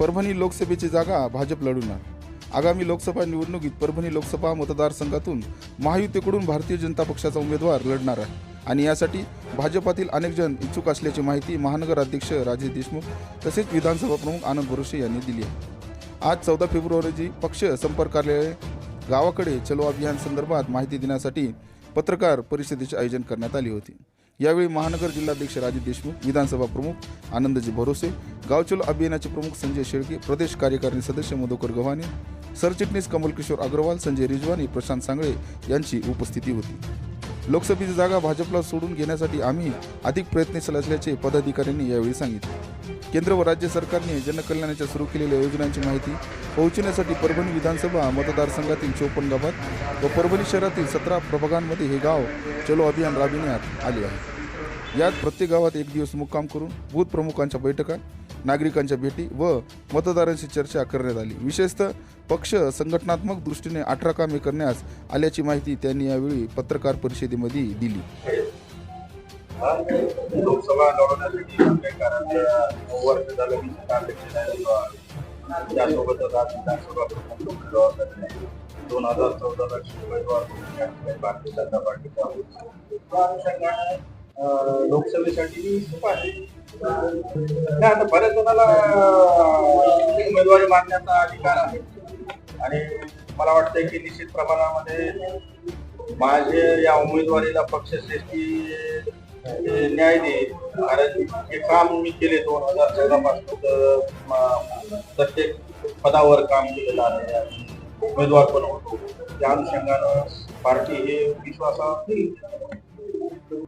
परभणी लोकसभेची जागा भाजप लढवणार. आगामी लोकसभा निवडणुकीत परभणी लोकसभा मतदारसंघातून महायुतीकडून भारतीय जनता पक्षाचा उमेदवार लढणार आहे. आणि यासाठी भाजपातील अनेक जण इच्छुक असल्याची माहिती महानगर अध्यक्ष राजेश देशमुख तसेच विधानसभा प्रमुख आनंद भरोसे यांनी दिली आहे. आज चौदा फेब्रुवारी रोजी पक्ष संपर्क कार्यालय गावाकडे चलो अभियान संदर्भात माहिती देण्यासाठी पत्रकार परिषदेचे आयोजन करण्यात आले होते. यावेळी महानगर जिल्हाध्यक्ष राजेश देशमुख विधानसभा प्रमुख आनंदजी भरोसे गावचल अभियानाचे प्रमुख संजय शेळके प्रदेश कार्यकारिणी सदस्य मधुकर गव्हाणे सरचिटणीस कमलकिशोर अग्रवाल संजय रिजवानी प्रशांत सांगळे यांची उपस्थिती होती. लोकसभेची जागा भाजपला सोडून घेण्यासाठी आम्ही अधिक प्रयत्नशील असल्याचे पदाधिकाऱ्यांनी यावेळी सांगितले. केंद्र व राज्य सरकारने जनकल्याणाच्या सुरू केलेल्या योजनांची माहिती पोहोचवण्यासाठी परभणी विधानसभा मतदारसंघातील चोपन्न गावात व परभणी शहरातील सतरा प्रभागांमध्ये हे गाव चलो अभियान राबविण्यात आले आहे. यात प्रत्येक गावात एक दिवस मुक्काम करून बूथ प्रमुखांच्या बैठका नागरिकांच्या भेटी व मतदारांशी चर्चा करण्यात आली. विशेषतः पक्ष संघटनात्मक दृष्टीने अठरा कामे करण्यास आल्याची माहिती त्यांनी यावेळी पत्रकार परिषदेमध्ये दिली. लोकसभा दोन हजार चौदा लोकसभेसाठी मी आहे. नाही, आता बऱ्याच जणाला उमेदवारी मागण्याचा अधिकार आहे. आणि मला वाटतंय की निश्चित प्रमाणामध्ये माझे या उमेदवारीला पक्षश्रेष्ठी अं, न्याय देईल. कारण हे काम मी केले दोन हजार चौदा पासून प्रत्येक पदावर काम केलेलं आहे उमेदवार पण होतो. त्या अनुषंगानं पार्टी हे विश्वासात